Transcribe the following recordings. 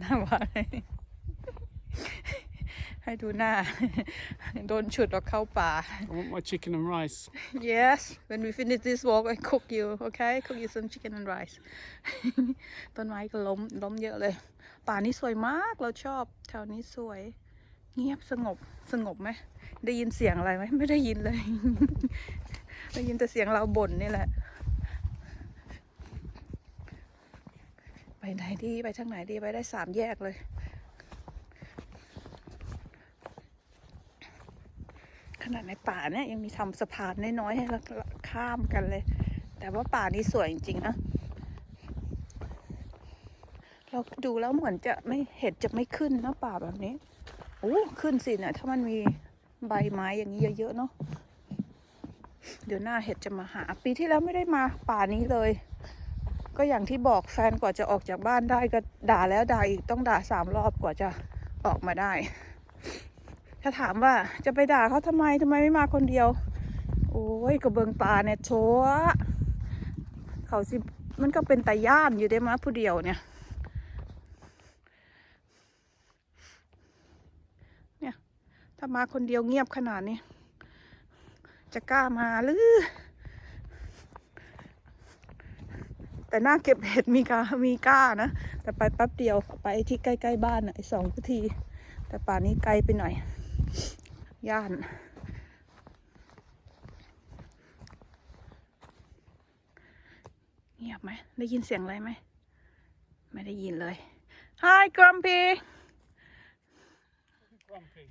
หน้าว่าอะไรให้ดูหน้า โดนฉุดออกเข้าป่า I want my chicken and rice. Yes when we finish this walk I cook you okay cook you some chicken and rice ต้นไม้ก็ล้มล้มเยอะเลย ป่านี้สวยมากเราชอบแถวนี้สวย เงียบสงบสงบไหมได้ยินเสียงอะไรไหมไม่ได้ยินเลย ได้ยินแต่เสียงเราบ่นนี่แหละ ไปไหนดีไปทางไหนดีไปได้สามแยกเลย ขนาดในป่าเนี่ยยังมีทำสะพานน้อยๆให้เราข้ามกันเลย แต่ว่าป่านี้สวยจริงๆนะเราดูแล้วเหมือนจะไม่เห็ดจะไม่ขึ้นนะป่าแบบนี้โอ้ขึ้นสิเนี่ยถ้ามันมีใบไม้อย่างนี้เยอะๆเนาะเดี๋ยวหน้าเห็ดจะมาหา ปีที่แล้วไม่ได้มาป่านี้เลย ก็อย่างที่บอกแฟนกว่าจะออกจากบ้านได้ก็ด่าแล้วด่าอีกต้องด่าสามรอบกว่าจะออกมาได้ ถ้าถามว่าจะไปด่าเขาทำไมทำไมไม่มาคนเดียว โอ้ยกระเบิงป่าเนี่ยโชะเขาสิมันก็เป็นตาย่านอยู่ได้มาผู้เดียวเนี่ย เนี่ย ถ้ามาคนเดียวเงียบขนาดนี้ จะกล้ามาหรือ แต่หน้าเก็บเห็ดมีกามีกล้านะ แต่ไปแป๊บเดียวไปที่ใกล้ๆบ้านน่ะไอ้สองนาที แต่ป่านนี้ไกลไปหน่อย ย่านเงียบไหม ได้ยินเสียงอะไรไหม ไม่ได้ยินเลย Hi Grumpy Grumpy.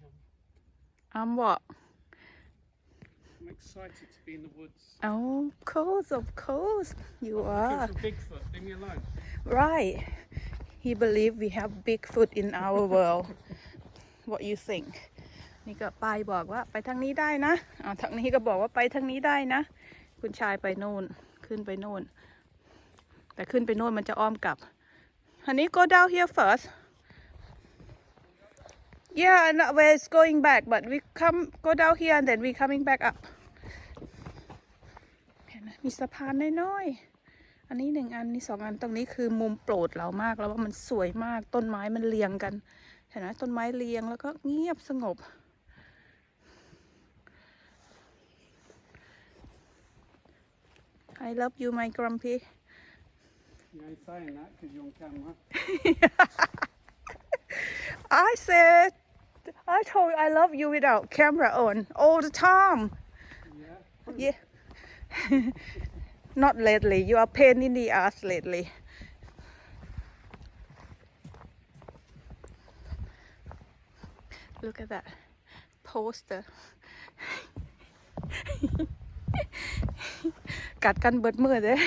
I'm what I'm excited to be in the woods. Oh of course of course you are Looking for Bigfoot. Leave me alone. right he believe we have Bigfoot in our world what you think นี่ก็ป้ายบอกว่าไปทางนี้ได้นะอ่าทางนี้ก็บอกว่าไปทางนี้ได้นะ คุณชายไปโน่น ขึ้นไปโน่น แต่ขึ้นไปโน่นมันจะอ้อมกลับ Honey go down here first yeah and we're going back but we come go down here and then we coming back up เห็นไห มมีสะพานน้อยๆ อันนี้หนึ่งอันนี่สองอันตรงนี้คือมุมโปรดเรามากแล้วว่ามันสวยมากต้นไม้มันเรียงกัน เห็นไหมต้นไม้เรียงแล้วก็เงียบสงบ I love you my grumpy You ain't saying that because you're on camera. I said I told you I love you without camera on all the time Yeah. Not lately you are pain in the ass lately look at that poster กัดกันเบิดมือเลย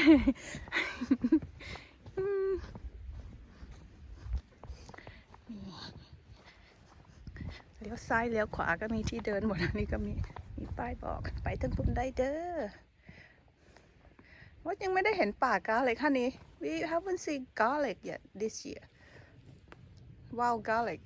เลี้ยวซ้ายเลี้ยวขวาก็มีที่เดินหมดอันนี้ก็มีมีป้ายบอก ไปทั้งปุ่นได้เด้อ ว่ายังไม่ได้เห็นป่ากาเลยค่ะนี้ we haven't seen garlic yet this year wow garlic